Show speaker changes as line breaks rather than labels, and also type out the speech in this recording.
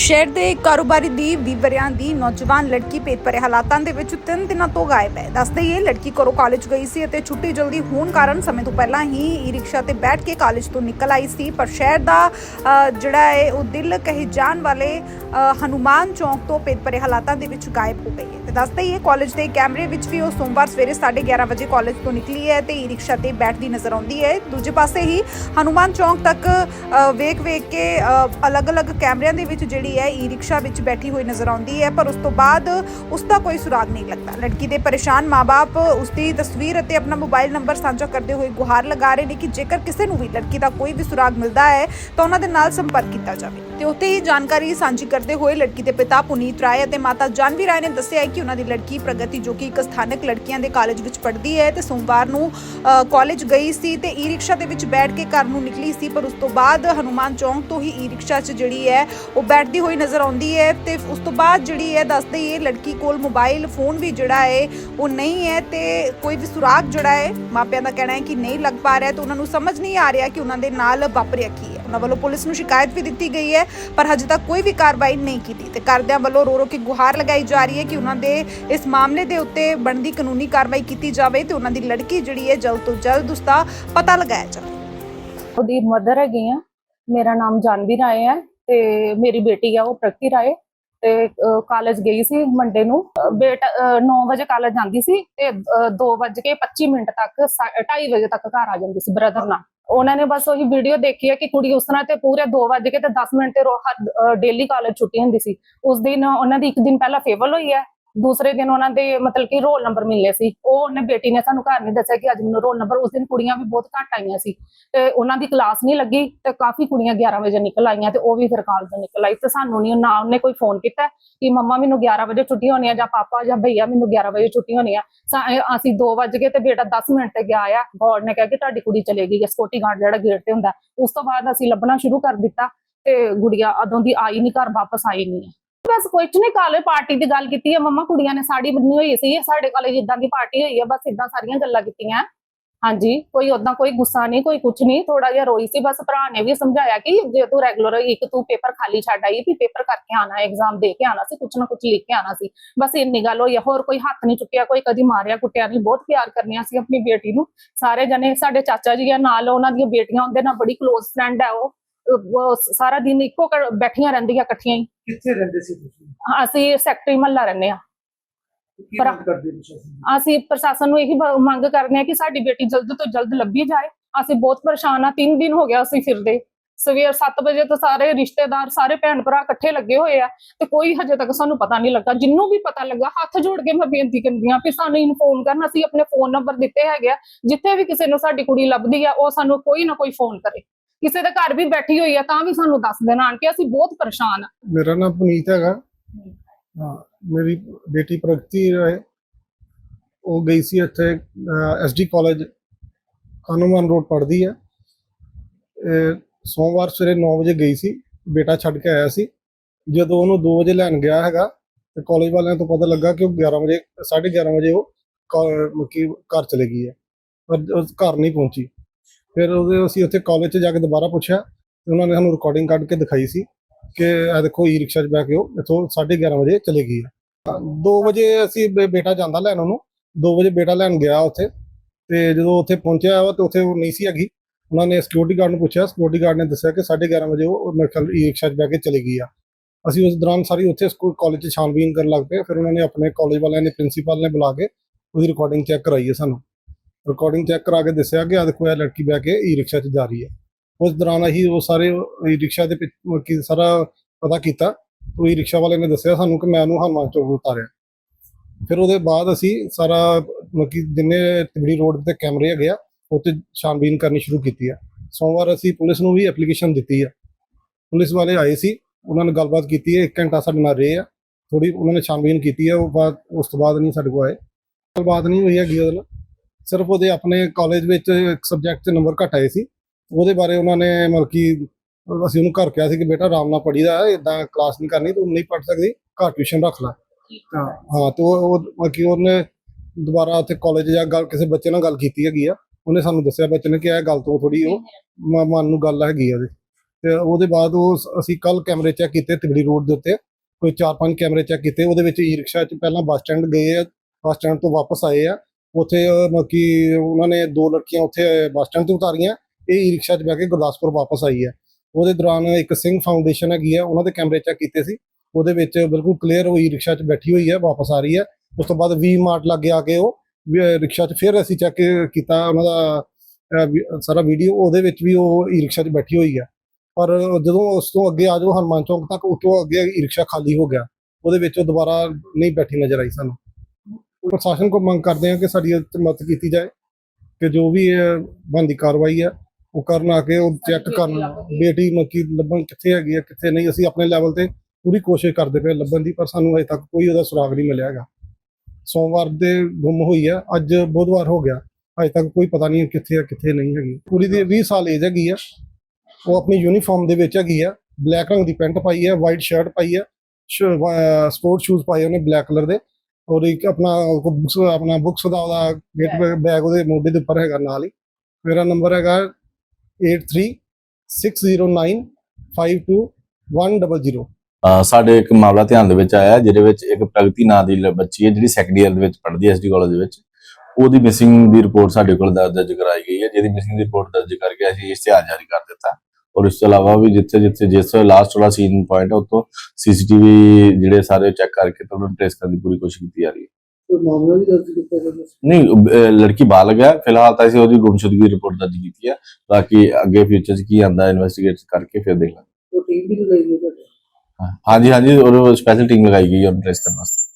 ਸ਼ਹਿਰ ਦੇ ਕਾਰੋਬਾਰੀ ਦੀ 20 ਵਰਿਆਂ ਦੀ ਨੌਜਵਾਨ ਲੜਕੀ ਭੇਤ ਭਰੇ ਹਾਲਾਤਾਂ ਦੇ ਵਿੱਚ ਤਿੰਨ ਦਿਨਾਂ ਤੋਂ ਗਾਇਬ ਹੈ। ਦੱਸਦੇ ਇਹ ਲੜਕੀ ਘਰੋਂ ਕਾਲਜ ਗਈ ਸੀ ਅਤੇ ਛੁੱਟੀ ਜਲਦੀ ਹੋਣ ਕਾਰਨ ਸਮੇਂ ਤੋਂ ਪਹਿਲਾਂ ਹੀ ਈ ਰਿਕਸ਼ਾ ਤੇ ਬੈਠ ਕੇ ਕਾਲਜ ਤੋਂ ਨਿਕਲ ਆਈ ਸੀ। ਪਰ ਸ਼ਹਿਰ ਦਾ ਜਿਹੜਾ ਹੈ ਉਹ ਦਿਲ ਕਹੇ ਜਾਣ ਵਾਲੇ ਅ, ਹਨੂਮਾਨ ਚੌਂਕ ਤੋਂ ਭੇਤ ਹਾਲਾਤਾਂ ਦੇ ਵਿੱਚ ਗਾਇਬ ਹੋ ਗਈ ਹੈ। ਤੇ ਦੱਸਦੇ ਇਹ ਕਾਲਜ ਦੇ ਕੈਮਰੇ ਵਿੱਚ ਵੀ ਉਹ ਸੋਮਵਾਰ ਸਵੇਰੇ 11:30 ਵਜੇ ਕਾਲਜ ਤੋਂ ਨਿਕਲੀ ਹੈ ਤੇ ਈ ਰਿਕਸ਼ਾ ਤੇ ਬੈਠਦੀ ਨਜ਼ਰ ਆਉਂਦੀ ਹੈ। ਦੂਜੇ ਪਾਸੇ ਹੀ ਹਨੂਮਾਨ ਚੌਂਕ ਤੱਕ ਵੇਖ ਵੇਖ ਕੇ ਅਲੱਗ-ਅਲੱਗ ਕੈਮਰਿਆਂ ਦੇ ਵਿੱਚ ਜਿਹੜੀ ਹੈ ਈ ਰਿਕਸ਼ਾ ਵਿੱਚ ਬੈਠੀ ਹੋਈ ਨਜ਼ਰ ਆਉਂਦੀ ਹੈ, ਪਰ ਉਸ ਤੋਂ ਬਾਅਦ ਉਸ ਦਾ ਕੋਈ ਸੁਰਾਗ ਨਹੀਂ ਲੱਗਦਾ। ਲੜਕੀ ਦੇ ਪਰੇਸ਼ਾਨ ਮਾਪੇ ਉਸ ਦੀ ਤਸਵੀਰ ਅਤੇ ਆਪਣਾ ਮੋਬਾਈਲ ਨੰਬਰ ਸਾਂਝਾ ਕਰਦੇ ਹੋਏ ਗੁਹਾਰ ਲਗਾ ਰਹੇ ਨੇ ਕਿ ਜੇਕਰ ਕਿਸੇ ਨੂੰ ਵੀ ਲੜਕੀ ਦਾ ਕੋਈ ਵੀ ਸੁਰਾਗ ਮਿਲਦਾ ਹੈ, ਤਾਂ ਉਹਨਾਂ ਦੇ ਨਾਲ ਸੰਪਰਕ ਕੀਤਾ ਜਾਵੇ। ਤੇ ਉੱਥੇ ਹੀ ਜਾਣਕਾਰੀ ਸਾਂਝੀ ਕਰਦੇ ਹੋਏ ਲੜਕੀ ਦੇ ਪਿਤਾ ਪੁਨੀਤ ਰਾਏ ਅਤੇ ਮਾਤਾ ਜਾਨਵੀ ਰਾਏ ਨੇ ਦੱਸਿਆ ਹੈ ਕਿ ਉਹਨਾਂ ਦੀ ਲੜਕੀ ਪ੍ਰਗਤੀ ਜੋ ਕਿ ਇੱਕ ਸਥਾਨਕ ਲੜਕੀਆਂ ਦੇ ਕਾਲਜ ਵਿੱਚ ਪੜ੍ਹਦੀ ਹੈ ਤੇ ਸੋਮਵਾਰ ਨੂੰ ਅ, ਕਾਲਜ ਗਈ ਸੀ ਤੇ ਈ ਰਿਕਸ਼ਾ ਦੇ ਵਿੱਚ ਬੈਠ ਕੇ ਘਰ ਨੂੰ ਨਿਕਲੀ ਸੀ ਪਰ ਉਸ ਤੋਂ ਬਾਅਦ ਹਨੂਮਾਨ ਚੌਂਕ ਤੋਂ ਹੀ ਈ ਰਿਕਸ਼ਾ 'ਚ ਜਿਹੜੀ ਹੈ ਉਹ ਬੈਠਦੀ ਹੋਈ ਨਜ਼ਰ ਆਉਂਦੀ ਹੈ ਤੇ ਉਸ ਤੋਂ ਬਾਅਦ ਜਿਹੜੀ ਹੈ ਦੱਸਦੇ ਹੀ ਇਹ ਲੜਕੀ ਕੋਲ ਮੋਬਾਈਲ ਫੋਨ ਵੀ ਜਿਹੜਾ ਹੈ ਉਹ ਨਹੀਂ ਹੈ ਤੇ ਕੋਈ ਵੀ ਸੁਰਾਗ ਜਿਹੜਾ ਹੈ ਮਾਪਿਆਂ ਦਾ ਕਹਿਣਾ ਹੈ ਕਿ ਨਹੀਂ ਲੱਗ ਪਾ ਰਿਹਾ ਤੇ ਉਹਨਾਂ ਨੂੰ ਸਮਝ ਨਹੀਂ ਆ ਰਿਹਾ ਕਿ ਉਹਨਾਂ ਦੇ ਨਾਲ ਵਾਪਰਿਆ ਕੀ। ਉਹਨਾਂ ਵੱਲੋਂ ਪੁਲਿਸ ਨੂੰ ਸ਼ਿਕਾਇਤ ਵੀ ਦਿੱਤੀ ਗਈ ਹੈ, ਪਰ ਹਜੇ ਤੱਕ ਕੋਈ ਵੀ ਕਾਰਵਾਈ ਨਹੀਂ ਕੀਤੀ ਤੇ ਘਰਦਿਆਂ ਵੱਲੋਂ ਰੋ ਰੋ ਕੇ ਗੁਹਾਰ ਲਗਾਈ ਜਾ ਰਹੀ ਹੈ ਕਿ ਉਹਨਾਂ ਦੇ ਇਸ ਮਾਮਲੇ ਦੇ ਉੱਤੇ ਬਣਦੀ ਕਾਨੂੰਨੀ ਕਾਰਵਾਈ ਕੀਤੀ ਜਾਵੇ ਤੇ ਉਹਨਾਂ ਦੀ ਲੜਕੀ ਜਿਹੜੀ ਹੈ ਜਲਦ ਤੋਂ ਜਲਦ ਉਸ ਪਤਾ ਲਗਾਇਆ ਜਾਵੇ।
ਉਹਦੀ ਮਦਰ ਹੈਗੀ ਆ, ਮੇਰਾ ਨਾਮ ਜਾਨਵੀ ਰਾਏ ਹੈ ਤੇ ਮੇਰੀ ਬੇਟੀ ਆ, ਉਹ ਪ੍ਰਗਤੀ ਰਾਏ ਤੇ ਕਾਲਜ ਗਈ ਸੀ ਮੰਡੇ ਨੂੰ। ਬੇਟਾ 9 ਵਜੇ ਕਾਲਜ ਜਾਂਦੀ ਸੀ ਤੇ 2:25 ਮਿੰਟ ਤੱਕ 2:30 ਵਜੇ ਤੱਕ ਘਰ ਆ ਜਾਂਦੀ ਸੀ ਬ੍ਰਦਰ ਨਾਲ। ਉਹਨਾਂ ਨੇ ਬਸ ਉਹੀ ਵੀਡੀਓ ਦੇਖੀ ਹੈ ਕਿ ਕੁੜੀ ਉਸ ਤਰ੍ਹਾਂ ਤੇ ਪੂਰੇ 2 ਵਜੇ ਕੇ ਤੇ 10 ਮਿੰਟ ਤੇ ਰੋ ਡੇਲੀ ਕਾਲਜ ਛੁੱਟੀ ਹੁੰਦੀ ਸੀ। ਉਸ ਦਿਨ ਉਹਨਾਂ ਦੀ ਇੱਕ ਦਿਨ ਪਹਿਲਾਂ ਫੇਵਲ ਹੋਈ ਹੈ। ਦੂਸਰੇ ਦਿਨ ਉਹਨਾਂ ਦੇ ਮਤਲਬ ਕਿ ਰੋਲ ਨੰਬਰ ਮਿਲਨੇ ਸੀ। ਉਹ ਉਹਨੇ ਬੇਟੀ ਨੇ ਸਾਨੂੰ ਘਰ ਨਹੀਂ ਦੱਸਿਆ ਕਿ ਅੱਜ ਮੈਨੂੰ ਰੋਲ ਨੰਬਰ, ਉਸ ਦਿਨ ਕੁੜੀਆਂ ਵੀ ਬਹੁਤ ਘੱਟ ਆਈਆਂ ਸੀ। ਤੇ ਉਹਨਾਂ ਦੀ ਕਲਾਸ ਨਹੀਂ ਲੱਗੀ ਤੇ ਕਾਫੀ ਕੁੜੀਆਂ 11 ਵਜੇ ਨਿਕਲ ਆਈਆਂ ਤੇ ਉਹ ਵੀ ਫਿਰ ਕਾਲਜ ਤੋਂ ਨਿਕਲ ਆਈ ਤੇ ਸਾਨੂੰ ਨਹੀਂ, ਨਾ ਉਹਨੇ ਕੋਈ ਫੋਨ ਕੀਤਾ ਕਿ ਮੰਮਾ ਮੈਨੂੰ 11 ਵਜੇ ਛੁੱਟੀ ਹੋਣੀ ਆ ਜਾਂ ਪਾਪਾ ਜਾਂ ਭਈਆ ਮੈਨੂੰ 11 ਵਜੇ ਛੁੱਟੀ ਹੋਣੀ ਆ। ਅਸੀਂ 2 ਵਜੇ ਗਏ ਤੇ ਬੇਟਾ 10 ਮਿੰਟ ਤੇ ਗਿਆ ਆ। ਗੌਡ ਨੇ ਕਿਹਾ ਕਿ ਤੁਹਾਡੀ ਕੁੜੀ ਚਲੇ ਗਈ ਹੈ ਸਕਿਉਰਟੀ ਗਾਰਡ ਜਿਹੜਾ ਗੇਟ ਤੇ ਹੁੰਦਾ। ਉਸ ਤੋਂ ਬਾਅਦ ਅਸੀਂ ਲੱਭਣਾ ਸ਼ੁਰੂ ਕਰ ਦਿੱਤਾ ਤੇ ਗੁੜੀਆ ਅਦੋਂ ਦੀ ਆਈ ਨਹੀਂ, ਘਰ ਵਾਪਸ ਆਈ ਨਹੀਂ ਬਸ ਕੁਝ ਨਹੀਂ, ਕਾਲੇ ਪਾਰਟੀ ਦੀ ਗੱਲ ਕੀਤੀ ਹੈ ਮੰਮਾ ਕੁੜੀਆਂ ਨੇ ਸਾੜੀ ਬੰਨੀ ਹੋਈ ਸੀ, ਸਾਡੇ ਕਾਲਜ ਇਦਾਂ ਦੀ ਪਾਰਟੀ ਹੋਈ ਹੈ ਬਸ ਇਦਾਂ ਸਾਰੀਆਂ ਗੱਲਾਂ ਕੀਤੀਆਂ। ਹਾਂਜੀ, ਕੋਈ ਉਦਾਂ ਕੋਈ ਗੁੱਸਾ ਨਹੀਂ, ਕੋਈ ਕੁਝ ਨਹੀਂ ਥੋੜਾ ਜਿਹਾ ਰੋਈ ਸੀ, ਬਸ ਭਰਾ ਨੇ ਵੀ ਸਮਝਾਇਆ ਕਿ ਜੇ ਤੂੰ ਰੈਗੂਲਰ ਇੱਕ ਤੂੰ ਪੇਪਰ ਖਾਲੀ ਛੱਡ ਆਈ, ਵੀ ਪੇਪਰ ਕਰਕੇ ਆਣਾ ਐਗਜ਼ਾਮ ਦੇ ਕੇ ਆਣਾ ਸੀ ਕੁਝ ਨਾ ਕੁਝ ਲਿਖ ਕੇ ਆਣਾ ਸੀ। ਬਸ ਇੰਨੀ ਗੱਲ ਹੋਈ ਹੈ ਹੋਰ ਕੋਈ ਹੱਥ ਨਹੀਂ ਚੁੱਕਿਆ, ਕੋਈ ਕਦੀ ਮਾਰਿਆ, ਕੁੱਟਿਆ ਨਹੀਂ, ਬਹੁਤ ਪਿਆਰ ਕਰਨੀਆਂ ਸੀ ਆਪਣੀ ਬੇਟੀ ਨੂੰ। ਸਾਰੇ ਜਣੇ, ਸਾਡੇ ਚਾਚਾ ਜੀ ਨਾਲ, ਉਹਨਾਂ ਦੀਆਂ ਬੇਟੀਆਂ, ਉਹਦੇ ਨਾਲ ਬੜੀ ক্লোਜ਼ ਫਰੈਂਡ ਹੈ ਉਹ। ਸਾਰਾ ਦਿਨ ਇੱਕੋ ਘਰ ਬੈਠੀਆਂ ਰਹਿੰਦੀਆਂ ਇਕੱਠੀਆਂ ਹੀ।
ਕਿੱਥੇ ਰਹਿੰਦੇ ਸੀ ਤੁਸੀਂ?
ਅਸੀਂ ਸੈਕਟਰੀ ਮਹੱਲਾ ਰਹਿੰਦੇ ਆ
ਕੀ
ਪਰ-
ਮੰਗ ਕਰਦੇ ਪ੍ਰਸ਼ਾਸਨ
ਅਸੀਂ ਪ੍ਰਸ਼ਾਸਨ ਨੂੰ ਇਹੀ ਬ- ਮੰਗ ਕਰਨੇ ਆ ਕਿ ਸਾਡੀ ਬੇਟੀ ਜਲਦ ਤੋਂ ਜਲਦ ਲੱਭੀ ਜਾਏ। ਅਸੀਂ ਬਹੁਤ ਪਰੇਸ਼ਾਨ ਆ ਤਿੰਨ ਦਿਨ ਹੋ ਗਿਆ ਅਸੀਂ ਫਿਰਦੇ। ਸਵੇਰ 7 ਵਜੇ ਤੋਂ ਸਾਰੇ ਰਿਸ਼ਤੇਦਾਰ ਸਾਰੇ ਭੈਣ ਭਰਾ ਇਕੱਠੇ ਲੱਗੇ ਹੋਏ ਆ ਤੇ ਕੋਈ ਹਜੇ ਤੱਕ ਸਾਨੂੰ ਪਤਾ ਨਹੀਂ ਲੱਗਾ। ਜਿੰਨੂੰ ਵੀ ਪਤਾ ਲੱਗਾ ਹੱਥ ਜੋੜ ਕੇ ਮੈਂ ਬੇਨਤੀ ਕਰਦੀ ਆ ਕਿ ਸਾਨੂੰ ਇਨਫੋਰਮ ਕਰਨ। ਅਸੀਂ ਆਪਣੇ ਫੋਨ ਨੰਬਰ ਦਿੱਤੇ ਹੈਗੇ ਆ। ਜਿੱਥੇ ਵੀ ਕਿਸੇ ਨੂੰ ਸਾਡੀ ਕੁੜੀ ਲੱਭਦੀ ਆ ਉਹ ਸਾਨੂੰ ਕੋਈ ਨਾ ਕੋਈ ਫੋਨ ਕਰੇ। ਕਿਸੇ ਦੇ ਘਰ ਵੀ ਬੈਠੀ ਹੋਈ ਆ ਤਾਂ ਵੀ ਸਾਨੂੰ ਦੱਸ ਦੇਣ ਆਣ ਕੇ ਅਸੀਂ ਬਹੁਤ ਪਰੇਸ਼ਾਨ ਆ।
ਮੇਰਾ ਨਾਮ ਪੁਨੀਤ ਹੈਗਾ। ਹਾਂ ਮੇਰੀ ਬੇਟੀ ਪ੍ਰਗਤੀ ਹੈ ਉਹ ਗਈ ਸੀ ਇੱਥੇ ਐਸਡੀ ਕਾਲਜ ਕਾਨੂੰਨ ਰੋਡ ਪੜ੍ਹਦੀ ਹੈ ਸੋਮਵਾਰ ਸਵੇਰੇ 9 ਵਜੇ ਗਈ ਸੀ ਬੇਟਾ ਛੱਡ ਕੇ ਆਇਆ ਸੀ। ਜਦੋਂ ਉਹਨੂੰ 2 ਵਜੇ ਲੈਣ ਗਿਆ ਹੈਗਾ ਤੇ ਕਾਲਜ ਵਾਲਿਆਂ ਤੋਂ ਪਤਾ ਲੱਗਾ ਕਿ ਉਹ 11 ਵਜੇ 11:30 ਵਜੇ ਉਹ ਕਾ- ਘਰ ਚਲੇ ਗਈ ਹੈ ਪਰ ਘਰ ਨਹੀਂ ਪਹੁੰਚੀ। ਫਿਰ ਉਹਦੇ ਅਸੀਂ ਉੱਥੇ ਕਾਲਜ 'ਚ ਜਾ ਕੇ ਦੁਬਾਰਾ ਪੁੱਛਿਆ ਤੇ ਉਹਨਾਂ ਨੇ ਸਾਨੂੰ ਰਿਕਾਰਡਿੰਗ ਕੱਢ ਕੇ ਦਿਖਾਈ ਸੀ ਕਿ ਇਹ ਦੇਖੋ ਈ ਰਿਕਸ਼ਾ 'ਚ ਬੈ ਕੇ ਉਹ ਇੱਥੋਂ 11:30 ਵਜੇ ਚਲੇ ਗਈ ਹੈ। 2 ਵਜੇ ਅਸੀਂ ਬੇ- ਬੇਟਾ ਜਾਂਦਾ ਲੈਣ ਉਹਨੂੰ 2 ਵਜੇ ਬੇਟਾ ਲੈਣ ਗਿਆ ਉੱਥੇ ਤੇ ਜਦੋਂ ਉੱਥੇ ਪਹੁੰਚਿਆ ਵਾ ਤੇ ਉੱਥੇ ਉਹ ਨਹੀਂ ਸੀ ਹੈਗੀ, ਉਹਨਾਂ ਨੇ ਸਿਕਿਉਰਿਟੀ ਗਾਰਡ ਨੂੰ ਪੁੱਛਿਆ ਸਿਕਿਉਰਿਟੀ ਗਾਰਡ ਨੇ ਦੱਸਿਆ ਕਿ 11:30 ਵਜੇ ਉਹ ਮੇਰੇ ਖਿਆਲ ਈ ਰਿਕਸ਼ਾ 'ਚ ਬੈ ਕੇ ਚਲੀ ਗਈ ਆ। ਅਸੀਂ ਉਸ ਦੌਰਾਨ ਸਾਰੀ ਉੱਥੇ ਸਕੂਲ ਕਾਲਜ 'ਚ ਛਾਣਬੀਨ ਕਰਨ ਲੱਗ ਪਏ, ਫਿਰ ਉਹਨਾਂ ਨੇ ਆਪਣੇ ਕਾਲਜ ਵਾਲਿਆਂ ਨੇ ਪ੍ਰਿੰਸੀਪਲ ਨੇ ਬੁਲਾ ਕੇ ਉਹਦੀ ਰਿਕਾਰਡਿੰਗ ਚੈੱਕ ਕਰਾਈ ਹੈ ਸਾਨੂੰ। ਰਿਕਾਰਡਿੰਗ ਚੈੱਕ ਕਰਾ ਕੇ ਦੱਸਿਆ ਕਿ ਆ ਦੇਖੋ, ਇਹ ਲੜਕੀ ਬੈ ਕੇ ਈ ਰਿਕਸ਼ਾ 'ਚ ਜਾ ਰਹੀ ਹੈ। ਉਸ ਦੌਰਾਨ ਅਸੀਂ ਉਹ ਸਾਰੇ ਈ ਰਿਕਸ਼ਾ ਦੇ ਪਿੱਛ- ਮਤਲਬ ਕਿ ਸਾਰਾ ਪਤਾ ਕੀਤਾ। ਉਹ ਈ ਰਿਕਸ਼ਾ ਵਾਲੇ ਨੇ ਦੱਸਿਆ ਸਾਨੂੰ ਕਿ ਮੈਂ ਉਹਨੂੰ ਹਨੂੰਮਾਨ ਚੌਕ ਉਤਾਰਿਆ। ਫਿਰ ਉਹਦੇ ਬਾਅਦ ਅਸੀਂ ਸਾਰਾ, ਮਤਲਬ ਕਿ ਜਿੰਨੇ ਤਿਬੜੀ ਰੋਡ ਤੇ ਕੈਮਰੇ ਹੈਗੇ ਆ ਉੱਤੇ ਛਾਨਬੀਨ ਕਰਨੀ ਸ਼ੁਰੂ ਕੀਤੀ ਆ। ਸੋਮਵਾਰ ਅਸੀਂ ਪੁਲਿਸ ਨੂੰ ਵੀ ਐਪਲੀਕੇਸ਼ਨ ਦਿੱਤੀ ਆ। ਪੁਲਿਸ ਵਾਲੇ ਆਏ ਸੀ, ਉਹਨਾਂ ਨੇ ਗੱਲਬਾਤ ਕੀਤੀ ਹੈ 1 ਘੰਟਾ ਸਾਡੇ ਨਾਲ ਰਹੇ ਆ। ਥੋੜੀ ਉਹਨਾਂ ਨੇ ਛਾਨਬੀਨ ਕੀਤੀ ਹੈ ਉਹ ਬਾਅਦ, ਉਸ ਤੋਂ ਬਾਅਦ ਨਹੀਂ ਸਾਡੇ ਕੋਲ ਆਏ। ਗੱਲਬਾਤ ਨਹੀਂ ਹੋਈ ਹੈਗੀ ਉਹਦੇ ਨਾਲ। ਸਿਰਫ ਉਹਦੇ ਆਪਣੇ ਕਾਲਜ ਵਿੱਚ ਇੱਕ ਸਬਜੈਕਟ 'ਚ ਨੰਬਰ ਘੱਟ ਆਏ ਸੀ। ਉਹਦੇ ਬਾਰੇ ਉਹਨਾਂ ਨੇ ਮਤਲਬ ਕਿ ਅਸੀਂ ਉਹਨੂੰ ਘਰ ਕਿਹਾ ਸੀ ਕਿ ਬੇਟਾ ਆਰਾਮ ਨਾਲ ਪੜੀਦਾ ਇਦਾਂ ਕਲਾਸ ਨਹੀਂ ਕਰਨੀ ਤੂੰ ਨਹੀਂ ਪੜ ਸਕਦੀ ਘਰ ਟਿਊਸ਼ਨ ਰੱਖ ਲੈ। ਹਾਂ। ਤੇ ਉਹ ਉਹ ਮਤਲਬ ਕਿ ਉਹਨੇ ਦੁਬਾਰਾ ਉੱਥੇ ਕਾਲਜ ਜਾਂ ਗੱਲ ਕਿਸੇ ਬੱਚੇ ਨਾਲ ਗੱਲ ਕੀਤੀ ਹੈਗੀ ਆ। ਉਹਨੇ ਸਾਨੂੰ ਦੱਸਿਆ ਬੱਚੇ ਨੇ ਕਿ ਇਹ ਗੱਲ ਤੋਂ ਥੋੜੀ ਉਹ ਮ- ਮਨ ਨੂੰ ਗੱਲ ਹੈਗੀ ਆ ਉਹਦੇ। ਤੇ ਉਹਦੇ ਬਾਅਦ ਉਹ ਅਸੀਂ ਕੱਲ ਕੈਮਰੇ ਚੈੱਕ ਕੀਤੇ ਤਿਬੜੀ ਰੋਡ ਦੇ ਉੱਤੇ। ਕੋਈ 4-5 ਕੈਮਰੇ ਚੈੱਕ ਕੀਤੇ ਉਹਦੇ ਵਿੱਚ ਈ ਰਿਕਸ਼ਾ 'ਚ ਪਹਿਲਾਂ ਬੱਸ ਸਟੈਂਡ ਗਏ ਆ ਬੱਸ ਸਟੈਂਡ ਤੋਂ ਵਾਪਸ ਆਏ ਆ। ਉੱਥੇ ਅਹ, ਮਤਲਬ ਕਿ ਉਹਨਾਂ ਨੇ ਦੋ ਲੜਕੀਆਂ ਉੱਥੇ ਬੱਸ ਸਟੈਂਡ ਤੇ ਉਤਾਰੀਆਂ। ਇਹ ਈ ਰਿਕਸ਼ਾ 'ਚ ਬਹਿ ਕੇ ਗੁਰਦਾਸਪੁਰ ਵਾਪਸ ਆਈ ਹੈ। ਉਹਦੇ ਦੌਰਾਨ ਇੱਕ ਸਿੰਘ ਫਾਊਂਡੇਸ਼ਨ ਹੈਗੀ ਹੈ ਉਹਨਾਂ ਦੇ ਕੈਮਰੇ ਚੈੱਕ ਕੀਤੇ ਸੀ। ਉਹਦੇ ਵਿੱਚ ਬਿਲਕੁਲ ਕਲੀਅਰ ਉਹ ਈ ਰਿਕਸ਼ਾ 'ਚ ਬੈਠੀ ਹੋਈ ਹੈ ਵਾਪਸ ਆ ਰਹੀ ਹੈ। ਉਸ ਤੋਂ ਬਾਅਦ ਵੀ ਮਾਰਟ ਲੱਗੇ ਆ ਕੇ ਉਹ ਰਿਕਸ਼ਾ 'ਚ ਫਿਰ ਅਸੀਂ ਚੈੱਕ ਕੀਤਾ ਉਹਨਾਂ ਦਾ ਸਾਰਾ ਵੀਡੀਓ ਉਹਦੇ ਵਿੱਚ ਵੀ ਉਹ ਈ ਰਿਕਸ਼ਾ 'ਚ ਬੈਠੀ ਹੋਈ ਹੈ। ਪਰ ਜਦੋਂ ਉਸ ਤੋਂ ਅੱਗੇ ਆ ਜਾਓ ਹਨੂੰਮਾਨ ਚੌਂਕ ਤੱਕ ਉਤੋਂ ਅੱਗੇ ਈ ਰਿਕਸ਼ਾ ਖਾਲੀ ਹੋ ਗਿਆ। ਉਹਦੇ ਵਿੱਚ ਉਹ ਦੁਬਾਰਾ ਨਹੀਂ ਬੈਠੀ ਨਜ਼ਰ ਆਈ ਸਾਨੂੰ। ਪ੍ਰਸ਼ਾਸਨ ਕੋ ਮੰਗ ਕਰਦੇ ਹਾਂ ਕਿ ਸਾਡੀ ਮਦਦ ਕੀਤੀ ਜਾਏ ਕਿ ਜੋ ਵੀ ਇਹ ਬਣਦੀ ਕਾਰਵਾਈ ਹੈ ਉਹ ਕਰਨ ਆ ਕੇ ਉਹ ਚੈੱਕ ਕਰਨ। ਬੇਟੀ ਮੱਕੀ ਲੱਭਣ ਕਿੱਥੇ ਹੈਗੀ ਹੈ ਕਿੱਥੇ ਨਹੀਂ ਅਸੀਂ ਆਪਣੇ ਲੈਵਲ ਤੇ ਪੂਰੀ ਕੋਸ਼ਿਸ਼ ਕਰਦੇ ਪਏ ਲੱਭਣ ਦੀ ਪਰ ਸਾਨੂੰ ਅਜੇ ਤੱਕ ਕੋਈ ਉਹਦਾ ਸੁਰਾਗ ਨਹੀਂ ਮਿਲਿਆ ਹੈਗਾ। ਸੋਮਵਾਰ ਦੇ ਗੁੰਮ ਹੋਈ ਹੈ ਅੱਜ ਬੁੱਧਵਾਰ ਹੋ ਗਿਆ ਅਜੇ ਤੱਕ ਕੋਈ ਪਤਾ ਨਹੀਂ ਕਿੱਥੇ ਹੈ ਕਿੱਥੇ ਨਹੀਂ ਹੈਗੀ। ਕੁੜੀ ਦੀ 20 ਸਾਲ ਏਜ ਹੈਗੀ ਆ ਉਹ ਆਪਣੀ ਯੂਨੀਫਾਰਮ ਦੇ ਵਿੱਚ ਹੈਗੀ ਆ ਬਲੈਕ ਰੰਗ ਦੀ ਪੈਂਟ ਪਾਈ ਹੈ ਵਾਈਟ ਸ਼ਰਟ ਪਾਈ ਹੈ ਸਪੋਰਟ ਸ਼ੂਜ਼ ਪਾਏ ਉਹਨੇ ਬਲੈਕ ਕਲਰ ਦੇ। ਉਹਦੀ ਆਪਣਾ ਬੁੱਕਸ ਆਪਣਾ ਬੁੱਕਸ ਦਾ ਉਹਦਾ ਗੇਟ ਬੈਗ ਉਹਦੇ ਮੋਢੇ ਦੇ ਉੱਪਰ ਹੈਗਾ ਨਾਲ ਹੀ। ਮੇਰਾ ਨੰਬਰ ਹੈਗਾ 8360952100
ਸਾਡੇ ਇੱਕ ਮਾਮਲਾ ਧਿਆਨ ਦੇ ਵਿੱਚ ਆਇਆ ਜਿਹਦੇ ਵਿੱਚ ਇੱਕ ਪ੍ਰਗਤੀ ਨਾਂ ਦੀ ਬੱਚੀ ਹੈ ਜਿਹੜੀ ਸੈਕੰਡ ਈਅਰ ਦੇ ਵਿੱਚ ਪੜ੍ਹਦੀ ਹੈ ਐਸਡੀ ਕਾਲਜ ਦੇ ਵਿੱਚ। ਉਹਦੀ ਮਿਸਿੰਗ ਦੀ ਰਿਪੋਰਟ ਸਾਡੇ ਕੋਲ ਦਰਜ ਕਰਾਈ ਗਈ ਹੈ। ਜਿਹਦੀ ਮਿਸਿੰਗ ਦੀ ਰਿਪੋਰਟ ਦਰਜ ਕਰਕੇ ਅਸੀਂ ਇਸ਼ਤਿਹਾਰ ਜਾਰੀ ਕਰ ਦਿੱਤਾ। ਔਰ ਇਸ ਤੋਂ ਇਲਾਵਾ ਵੀ ਜਿੱਥੇ ਜਿੱਥੇ ਜਿਸ ਲਾਸਟ ਵਾਲਾ ਸੀਨ ਪੁਆਇੰਟ ਹੈ ਉੱਥੋਂ ਸੀਸੀਟੀਵੀ ਜਿਹੜੇ ਸਾਰੇ ਚੈੱਕ ਕਰਕੇ ਤੇ ਉਹਨੂੰ ਟ੍ਰੇਸ ਕਰਨ ਦੀ ਪੂਰੀ ਕੋਸ਼ਿਸ਼ ਕੀਤੀ ਜਾ ਰਹੀ ਹੈ।
ਮਾਮਲਾ ਵੀ ਦਰਜ ਕੀਤਾ ਗਿਆ
ਨਹੀਂ ਲੜਕੀ ਬਾਲਗ ਹੈ। ਫਿਲਹਾਲ ਤਾਂ ਅਸੀਂ ਉਹਦੀ ਗੁੰਮਸ਼ੁਦਗੀ ਰਿਪੋਰਟ ਦਰਜ ਕੀਤੀ ਹੈ। ਬਾਕੀ ਅੱਗੇ ਫਿਊਚਰ 'ਚ ਕੀ ਆਂਦਾ ਇਨਵੈਸਟੀਗੇਟ ਕਰਕੇ ਫਿਰ ਦੇਖਾਂਗੇ
ਉਹ ਟੀਮ ਵੀ ਲਗਾਈ ਗਈ ਤੁਹਾਡੇ
ਹਾਂ- ਹਾਂਜੀ ਹਾਂਜੀ ਔਰ ਸਪੈਸ਼ਲ ਟੀਮ ਲਗਾਈ ਗਈ ਹੈ ਟ੍ਰੇਸ ਕਰਨ ਵਾਸਤੇ।